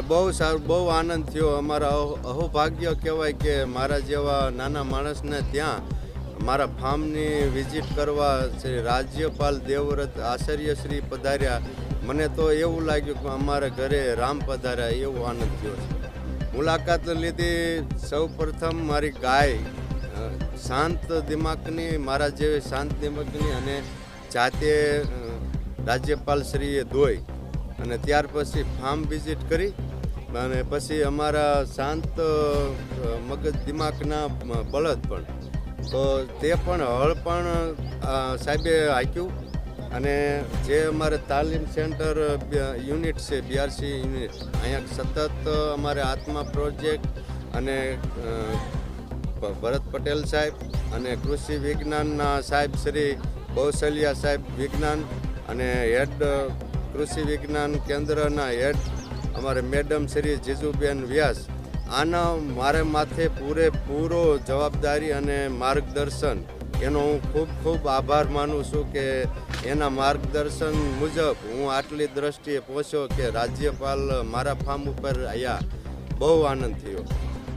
બહુ સારું, બહુ આનંદ થયો. અમારા અહો- અહોભાગ્ય કહેવાય કે મારા જેવા નાના માણસને ત્યાં મારા ફાર્મની વિઝિટ કરવા શ્રી રાજ્યપાલ દેવવ્રત આચાર્ય શ્રી પધાર્યા. મને તો એવું લાગ્યું કે અમારા ઘરે રામ પધાર્યા એવો આનંદ થયો છે. મુલાકાત લીધી સૌ પ્રથમ મારી ગાય. શાંત દિમાગની, મારા જેવી શાંત દિમાગની અને જાતે રાજ્યપાલ શ્રીએ દોઈ અને ત્યાર પછી ફાર્મ વિઝિટ કરી અને પછી અમારા શાંત મગજ દિમાગના બળદ પણ. તો તે પણ હળ પણ સાહેબે હાંક્યું અને જે અમારે તાલીમ સેન્ટર યુનિટ છે બીઆરસી યુનિટ, અહીંયા સતત અમારે આત્મા પ્રોજેક્ટ અને ભરત પટેલ સાહેબ અને કૃષિ વિજ્ઞાનના સાહેબ શ્રી કૌશલ્યા સાહેબ વિજ્ઞાન અને હેડ કૃષિ વિજ્ઞાન કેન્દ્રના હેડ અમારે મેડમ શ્રી જીજુબેન વ્યાસ, આના મારે માથે પૂરેપૂરો જવાબદારી અને માર્ગદર્શન. એનો હું ખૂબ ખૂબ આભાર માનું છું કે એના માર્ગદર્શન મુજબ હું આટલી દ્રષ્ટિએ પહોંચ્યો કે રાજ્યપાલ મારા ફાર્મ ઉપર આવ્યા બહુ આનંદ થયો.